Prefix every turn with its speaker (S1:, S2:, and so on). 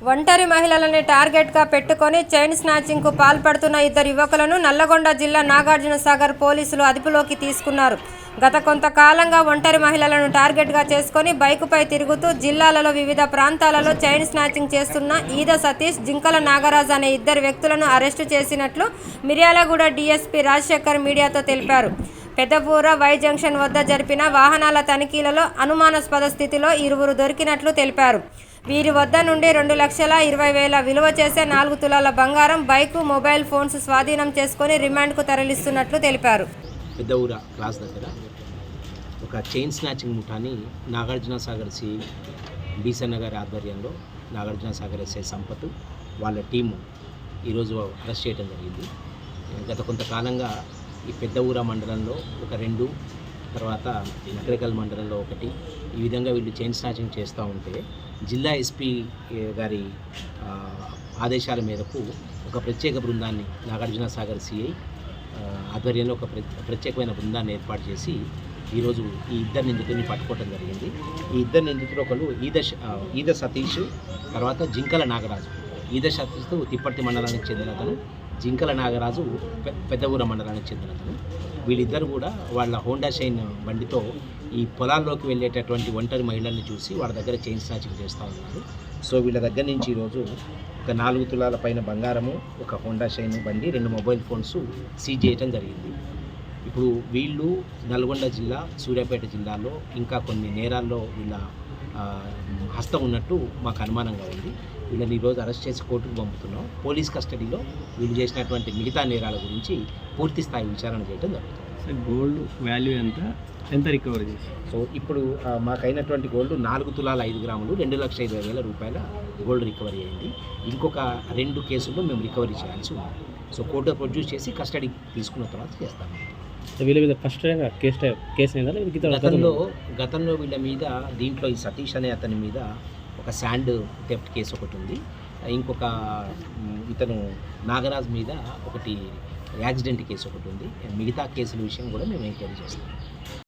S1: ఒంటరి మహిళలని టార్గెట్గా పెట్టుకొని చైన్ స్నాచింగ్కు పాల్పడుతున్న ఇద్దరు యువకులను నల్లగొండ జిల్లా నాగార్జున సాగర్ పోలీసులు అదుపులోకి తీసుకున్నారు. గత కొంతకాలంగా ఒంటరి మహిళలను టార్గెట్గా చేసుకొని బైకుపై తిరుగుతూ జిల్లాలలో వివిధ ప్రాంతాలలో చైన్ స్నాచింగ్ చేస్తున్న ఈద సతీష్ జింకల నాగరాజ్ అనే ఇద్దరు వ్యక్తులను అరెస్టు చేసినట్లు మిర్యాలగూడ డీఎస్పీ రాజశేఖర్ మీడియాతో తెలిపారు. పెద్దపూర వై జంక్షన్ వద్ద జరిపిన వాహనాల తనిఖీలలో అనుమానాస్పద స్థితిలో ఇరువురు దొరికినట్లు తెలిపారు. వీరి వద్ద నుండి రెండు లక్షల ఇరవై వేల విలువ చేసే నాలుగు తులాల బంగారం బైకు మొబైల్ ఫోన్స్ స్వాధీనం చేసుకుని రిమాండ్కు తరలిస్తున్నట్లు తెలిపారు.
S2: పెద్ద ఊర క్లాస్ దగ్గర ఒక చైన్ స్నాచింగ్ ముఠాని నాగార్జున సాగర్ సి బీసన్న గారి ఆధ్వర్యంలో నాగార్జున సాగర్ ఎస్ఐ సంపత్ వాళ్ళ టీము ఈరోజు అరెస్ట్ చేయడం జరిగింది. గత కొంతకాలంగా ఈ పెద్ద ఊర మండలంలో ఒక రెండు తర్వాత నగరకల్ మండలంలో ఒకటి. ఈ విధంగా వీళ్ళు చైన్ స్నాచింగ్ చేస్తూ ఉంటే జిల్లా ఎస్పీ గారి ఆదేశాల మేరకు ఒక ప్రత్యేక బృందాన్ని నాగార్జున సాగర్ సిఐ ఆధ్వర్యంలో ఒక ప్రత్యేకమైన బృందాన్ని ఏర్పాటు చేసి ఈరోజు ఈ ఇద్దరు నిందితుల్ని పట్టుకోవడం జరిగింది. ఈ ఇద్దరు నిందితులు ఒకరు ఈద ఈద సతీష్ తర్వాత జింకల నాగరాజు. ఈద సతీష్ తిప్పర్తి మండలానికి చెందిన అతను. జింకల నాగరాజు పె పెద్దగూర మండలానికి చెందిన అతను. వీళ్ళిద్దరు కూడా వాళ్ళ హోండా షైన్ బండితో ఈ పొలాల్లోకి వెళ్ళేటటువంటి ఒంటరి మహిళల్ని చూసి వాళ్ళ దగ్గర చైన్ స్నాచింగ్ చేస్తూ ఉన్నారు. సో వీళ్ళ దగ్గర నుంచి ఈరోజు ఒక నాలుగు తులాల పైన బంగారము ఒక హోండా షైన్ బండి రెండు మొబైల్ ఫోన్స్ సీజ్ చేయటం జరిగింది. ఇప్పుడు వీళ్ళు నల్గొండ జిల్లా సూర్యాపేట జిల్లాలో ఇంకా కొన్ని నేరాల్లో వీళ్ళ హస్తం ఉన్నట్టు మాకు అనుమానంగా ఉంది. వీళ్ళని ఈరోజు అరెస్ట్ చేసి కోర్టుకు పంపుతున్నాం. పోలీస్ కస్టడీలో వీళ్ళు చేసినటువంటి మిగతా నేరాల గురించి పూర్తి స్థాయి విచారణ చేయడం జరుగుతుంది.
S3: సార్ గోల్డ్ వాల్యూ ఎంత? ఎంత రికవర్ చేసి
S2: సో ఇప్పుడు మాకైనటువంటి గోల్డ్ నాలుగు తులాల ఐదు గ్రాములు రెండు లక్షల ఇరవై వేల రూపాయల గోల్డ్ రికవరీ అయింది. ఇంకొక రెండు కేసుల్లో మేము రికవరీ చేయాల్సి ఉంది. సో కోర్టు ప్రొడ్యూస్ చేసి కస్టడీ తీసుకున్న తర్వాత చేస్తాము
S3: వీళ్ళ మీద ఫస్ట్ కేసు కేసు
S2: గతంలో గతంలో వీళ్ళ మీద దీంట్లో ఈ సతీష్ అనే అతని మీద ఒక శాండ్ థెఫ్ట్ కేసు ఒకటి ఉంది. ఇంకొక ఇతను నాగరాజ్ మీద ఒకటి యాక్సిడెంట్ కేసు ఒకటి ఉంది. మిగతా కేసుల విషయం కూడా మేము ఎంక్వైరీ చేస్తాం.